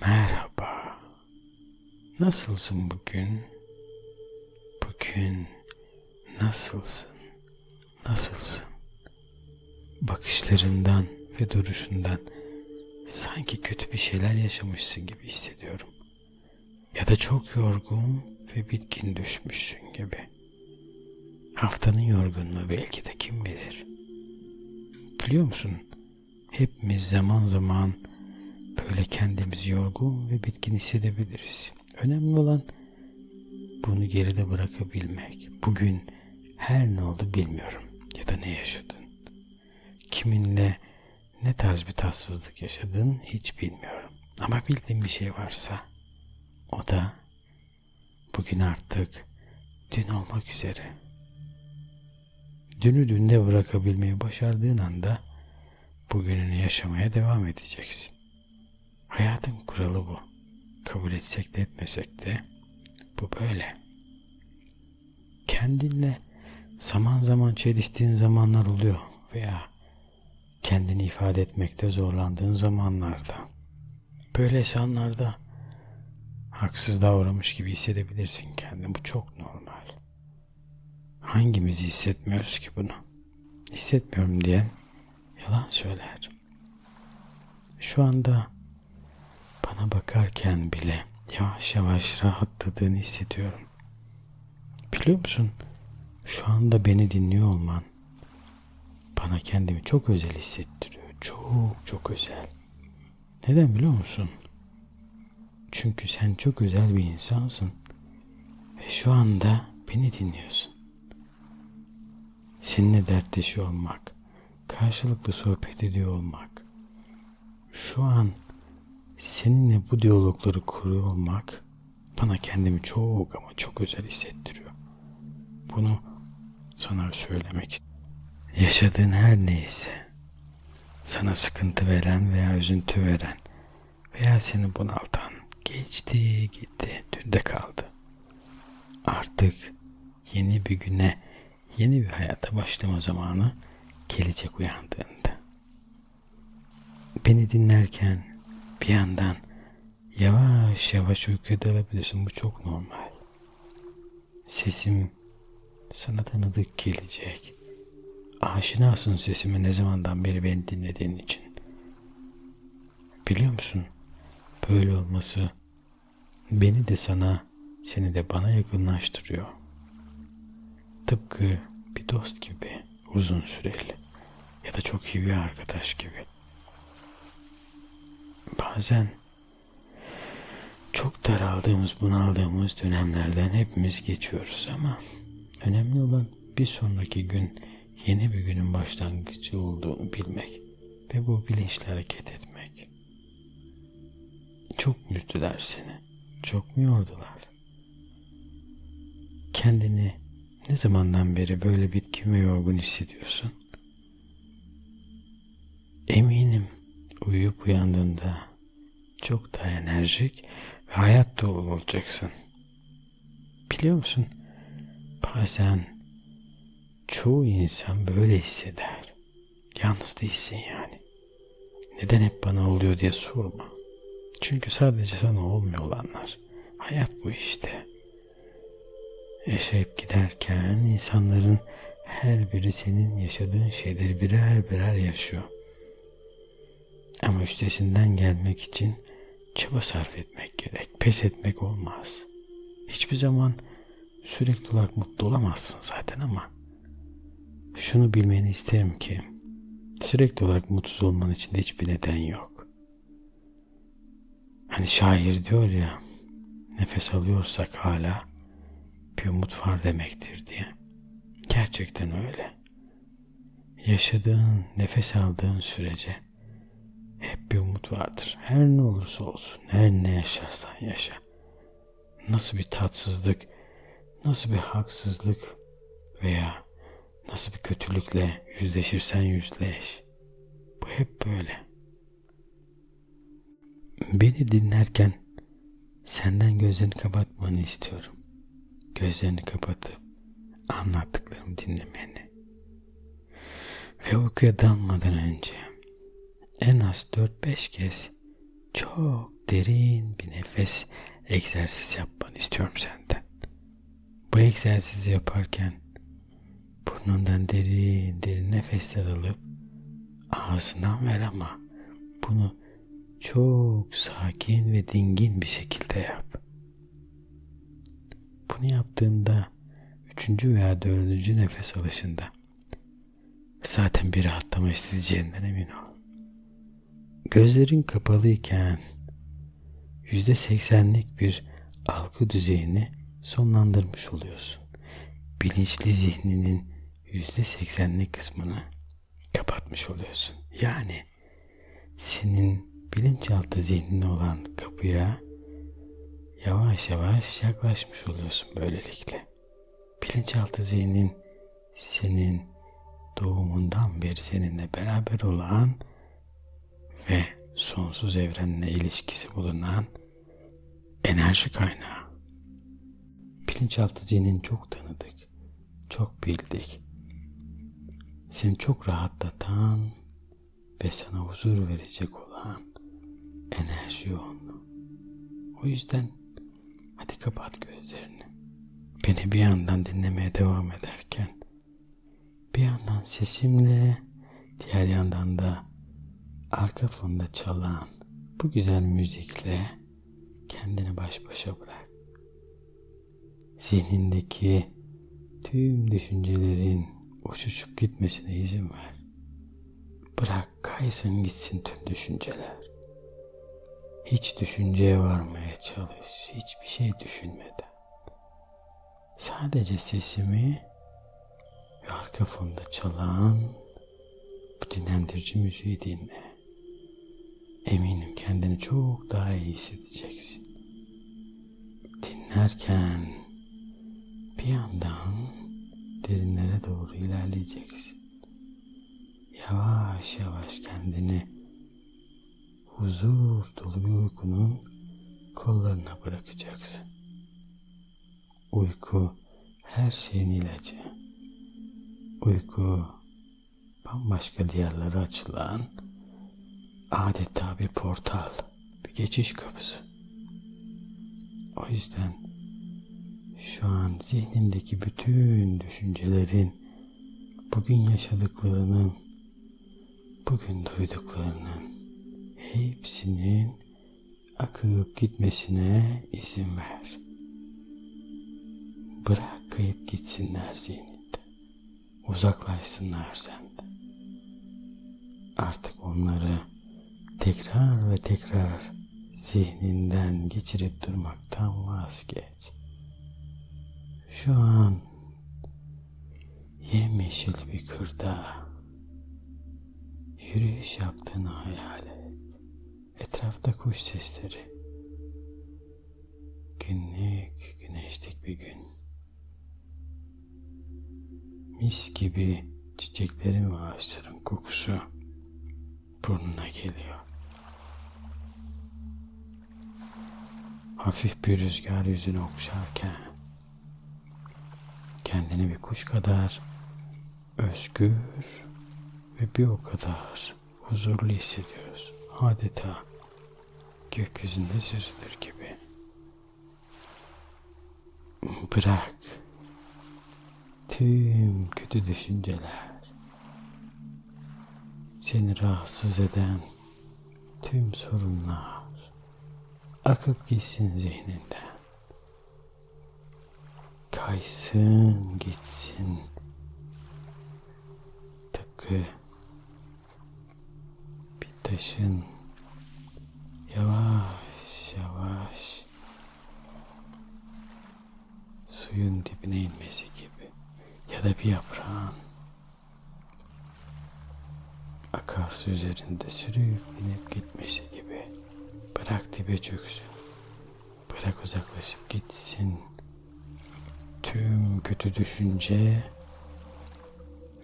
Merhaba. Nasılsın bugün? Bugün nasılsın? Nasılsın? Bakışlarından ve duruşundan sanki kötü bir şeyler yaşamışsın gibi hissediyorum. Ya da çok yorgun ve bitkin düşmüşsün gibi. Haftanın yorgunluğu belki de kim bilir. Biliyor musun? Hepimiz zaman zaman böyle kendimizi yorgun ve bitkin hissedebiliriz. Önemli olan bunu geride bırakabilmek. Bugün her ne oldu bilmiyorum ya da ne yaşadın. Kiminle ne tarz bir tatsızlık yaşadın hiç bilmiyorum. Ama bildiğim bir şey varsa o da bugün artık dün olmak üzere. Dünü dünde bırakabilmeyi başardığın anda bugününü yaşamaya devam edeceksin. Hayatın kuralı bu. Kabul etsek de etmesek de bu böyle. Kendinle zaman zaman çeliştiğin zamanlar oluyor veya kendini ifade etmekte zorlandığın zamanlarda. Böyle anlarda haksız davranmış gibi hissedebilirsin kendini. Bu çok normal. Hangimiz hissetmiyoruz ki bunu? Hissetmiyorum diyen yalan söyler. Şu anda bana bakarken bile yavaş yavaş rahatladığını hissediyorum. Biliyor musun? Şu anda beni dinliyor olman bana kendimi çok özel hissettiriyor. Çok çok özel. Neden biliyor musun? Çünkü sen çok özel bir insansın. Ve şu anda beni dinliyorsun. Seninle dertleşiyor olmak, karşılıklı sohbet ediyor olmak, şu an seninle bu diyalogları kuruyor olmak bana kendimi çok ama çok özel hissettiriyor. Bunu sana söylemek istiyorum. Yaşadığın her neyse, sana sıkıntı veren veya üzüntü veren veya seni bunaltan geçti gitti, dünde kaldı. Artık yeni bir güne, yeni bir hayata başlama zamanı gelecek uyandığında. Beni dinlerken bir yandan yavaş yavaş uykuya dalabilirsin. Bu çok normal. Sesim sana tanıdık gelecek. Aşinasın sesime ne zamandan beri beni dinlediğin için. Biliyor musun? Böyle olması beni de sana, seni de bana yakınlaştırıyor. Tıpkı bir dost gibi uzun süreli ya da çok iyi bir arkadaş gibi. Bazen çok daraldığımız, bunaldığımız dönemlerden hepimiz geçiyoruz ama önemli olan bir sonraki gün yeni bir günün başlangıcı olduğunu bilmek ve bu bilinçle hareket etmek. Çok müjdüler seni. Çok mu yordular? Kendini ne zamandan beri böyle bitkin ve yorgun hissediyorsun? Eminim uyuyup uyandığında çok daha enerjik ve hayat dolu olacaksın. Biliyor musun? Bazen çoğu insan böyle hisseder. Yalnız değilsin yani. Neden hep bana oluyor diye sorma. Çünkü sadece sana olmuyor olanlar. Hayat bu işte. Yaşayıp giderken insanların her biri senin yaşadığın şeyleri birer birer yaşıyor. Ama üstesinden gelmek için çaba sarf etmek gerek. Pes etmek olmaz. Hiçbir zaman sürekli olarak mutlu olamazsın zaten ama şunu bilmeni isterim ki sürekli olarak mutsuz olman için hiçbir neden yok. Hani şair diyor ya nefes alıyorsak hala bir umut var demektir diye. Gerçekten öyle. Yaşadığın, nefes aldığın sürece hep bir umut vardır. Her ne olursa olsun, her ne yaşarsan yaşa. Nasıl bir tatsızlık, nasıl bir haksızlık veya nasıl bir kötülükle yüzleşirsen yüzleş. Bu hep böyle. Beni dinlerken senden gözlerini kapatmanı istiyorum. Gözlerini kapatıp anlattıklarımı dinlemeni. Ve uykuya dalmadan önce en az 4-5 kez çok derin bir nefes egzersizi yapmanı istiyorum senden. Bu egzersizi yaparken burnundan derin derin nefesler alıp ağzından ver ama bunu çok sakin ve dingin bir şekilde yap. Bunu yaptığında üçüncü veya dördüncü nefes alışında zaten bir rahatlama hissedeceğinden emin ol. Gözlerin kapalıyken yüzde seksenlik bir algı düzeyini sonlandırmış oluyorsun. Bilinçli zihninin yüzde seksenlik kısmını kapatmış oluyorsun. Yani senin bilinçaltı zihnine olan kapıya yavaş yavaş yaklaşmış oluyorsun böylelikle. Bilinçaltı zihnin senin doğumundan beri seninle beraber olan ve sonsuz evrenle ilişkisi bulunan enerji kaynağı. Bilinçaltı zihnin çok tanıdık, çok bildik. Seni çok rahatlatan ve sana huzur verecek olan enerji yoğunluğu. O yüzden hadi kapat gözlerini. Beni bir yandan dinlemeye devam ederken bir yandan sesimle diğer yandan da arka fonda çalan bu güzel müzikle kendini baş başa bırak. Zihnindeki tüm düşüncelerin uçuşup gitmesine izin ver. Bırak kaysın gitsin tüm düşünceler. Hiç düşünceye varmaya çalış. Hiçbir şey düşünmeden. Sadece sesimi ve arka fonda çalan bu dinlendirici müziği dinle. Eminim kendini çok daha iyi hissedeceksin. Dinlerken bir yandan derinlere doğru ilerleyeceksin. Yavaş yavaş kendini huzur dolu bir uykunun kollarına bırakacaksın. Uyku her şeyin ilacı. Uyku bambaşka diyarlara açılan adeta bir portal, bir geçiş kapısı. O yüzden şu an zihnindeki bütün düşüncelerin, bugün yaşadıklarının, bugün duyduklarının hepsinin akıp gitmesine izin ver. Bırak kayıp gitsinler zihninde. Uzaklaşsınlar senden. Artık onları tekrar ve tekrar zihninden geçirip durmaktan vazgeç. Şu an yemyeşil bir kırda yürüyüş yaptığını hayal et. Etrafta kuş sesleri. Günlük güneşlik bir gün. Mis gibi çiçeklerin ve ağaçların kokusu burnuna geliyor. Hafif bir rüzgar yüzünü okşarken kendini bir kuş kadar özgür ve bir o kadar huzurlu hissediyoruz. Adeta gökyüzünde süzülür gibi. Bırak tüm kötü düşünceler, seni rahatsız eden tüm sorunlar akıp gitsin zihninden. Kaysın gitsin. Tıpkı bir taşın yavaş yavaş suyun dibine inmesi gibi ya da bir yaprağın akarsu üzerinde sürüklenip gitmesi gibi bırak dibe çöksün bırak uzaklaşıp gitsin tüm kötü düşünce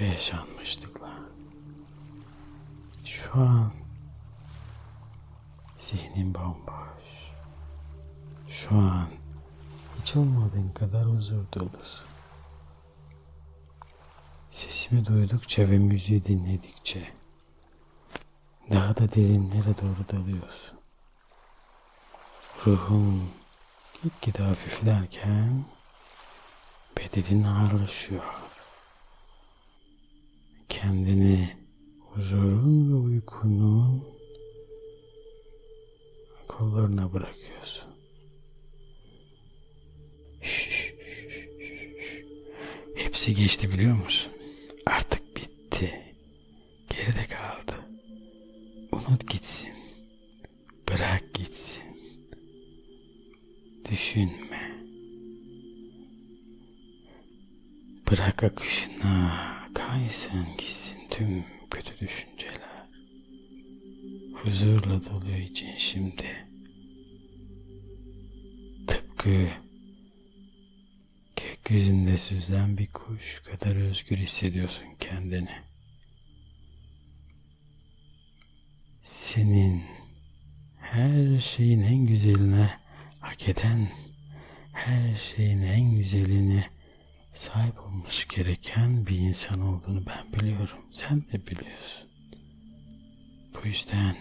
ve yaşanmışlıklar şu an Zihnin bomboş. Şu an hiç olmadığın kadar huzur dolusun. Sesimi duydukça ve müziği dinledikçe daha da derinlere doğru dalıyorsun. Ruhun gitgide hafiflerken bedenin ağırlaşıyor. Kendini huzurun ve uykunun kollarına bırakıyorsun. Hepsi geçti biliyor musun? Akışına kaysın gitsin tüm kötü düşünceler. Huzurla doluyor için şimdi. Tıpkı gökyüzünde süzülen bir kuş kadar özgür hissediyorsun kendini. Senin her şeyin en güzeline hak eden, her şeyin en güzelini sahip olması gereken bir insan olduğunu ben biliyorum. Sen de biliyorsun. Bu yüzden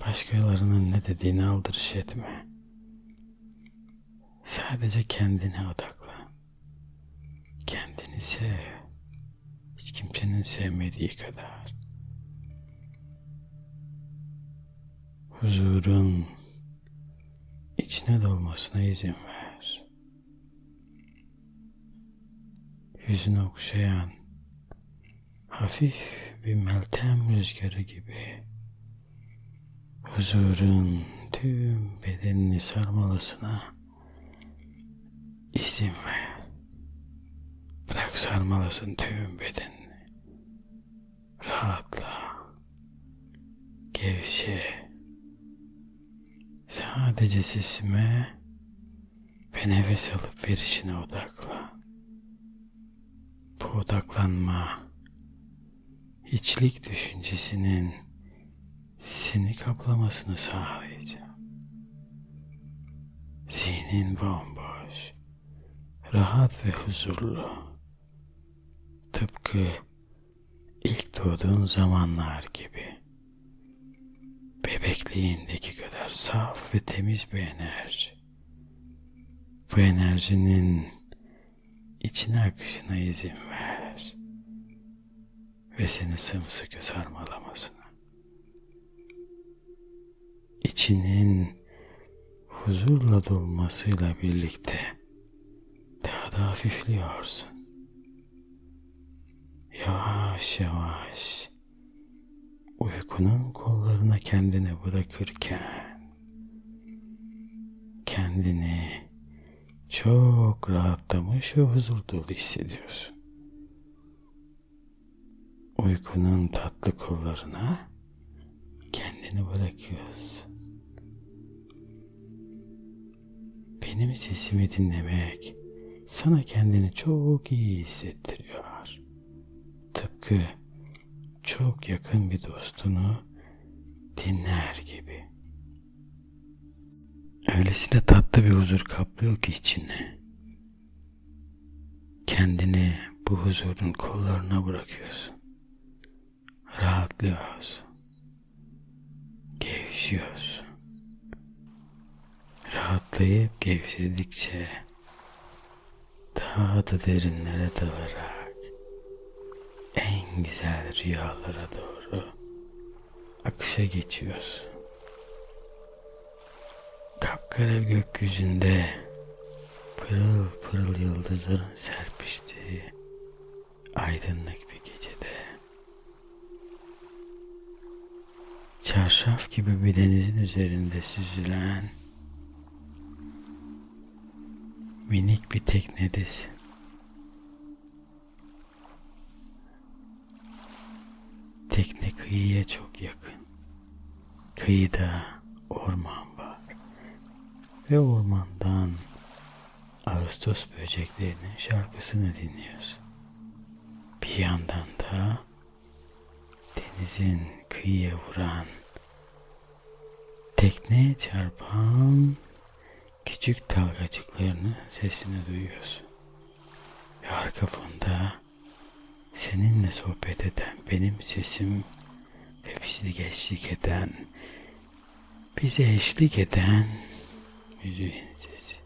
başkalarının ne dediğini aldırış etme. Sadece kendine odaklan. Kendini sev. Hiç kimsenin sevmediği kadar. Huzurun içine dolmasına izin ver. Yüzünü okşayan hafif bir meltem rüzgarı gibi huzurun tüm bedenini sarmalasına izin ver. Bırak sarmalasın tüm bedenini. Rahatla. Gevşe. Sadece sesime ve nefes alıp verişine odaklan. Bu odaklanma içlik düşüncesinin seni kaplamasını sağlayacak. Zihnin bomboş, rahat ve huzurlu. Tıpkı ilk doğduğun zamanlar gibi. Bebekliğindeki kadar saf ve temiz bir enerji. Bu enerjinin içine akışına izin ver. Ve seni sımsıkı sarmalamasına. İçinin huzurla dolmasıyla birlikte daha da hafifliyorsun. Yavaş yavaş uykunun kollarına kendini bırakırken kendini çok rahatlamış ve huzur dolu hissediyorsun. Uykunun tatlı kollarına kendini bırakıyorsun. Benim sesimi dinlemek sana kendini çok iyi hissettiriyor. Tıpkı çok yakın bir dostunu dinler gibi. Öylesine tatlı bir huzur kaplıyor ki içini. Kendini bu huzurun kollarına bırakıyorsun. Rahatlıyorsun. Gevşiyorsun. Rahatlayıp gevşedikçe daha da derinlere dalarak en güzel rüyalara doğru akışa geçiyorsun. Kapkara gökyüzünde pırıl pırıl yıldızların serpiştiği aydınlık bir gecede çarşaf gibi bir denizin üzerinde süzülen minik bir teknedesin. Tekne kıyıya çok yakın. Kıyıda orman var. Ve ormandan Ağustos böceklerinin şarkısını dinliyorsun. Bir yandan da denizin kıyıya vuran, tekneye çarpan küçük dalgacıklarının sesini duyuyorsun. Ve arka fonda seninle sohbet eden benim sesim ve bizi eşlik eden, bize eşlik eden Müziğin sesi.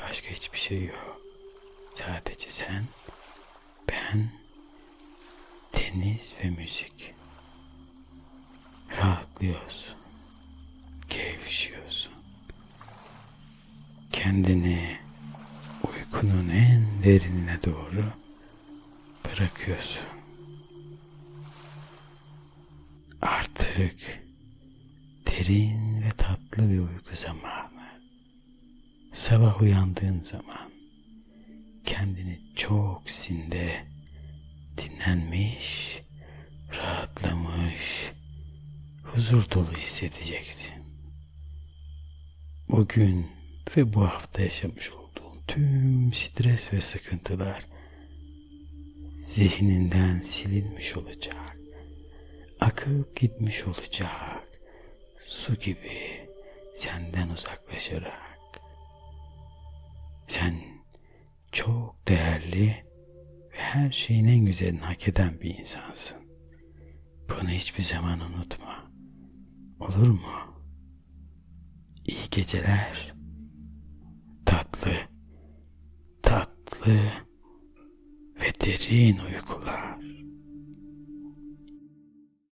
Başka hiçbir şey yok. Sadece sen, ben, deniz ve müzik. Rahatlıyorsun. Gevşiyorsun. Kendini uykunun en derinine doğru bırakıyorsun. Artık derin ve tatlı bir uyku zamanı. Sabah uyandığın zaman kendini çok zinde, dinlenmiş, rahatlamış, huzur dolu hissedeceksin. Bugün ve bu hafta yaşamış olduğun tüm stres ve sıkıntılar zihninden silinmiş olacak. Akıp gitmiş olacak. Su gibi senden uzaklaşarak. Sen çok değerli ve her şeyin en güzelini hak eden bir insansın. Bunu hiçbir zaman unutma. Olur mu? İyi geceler. Tatlı, tatlı ve derin uyku.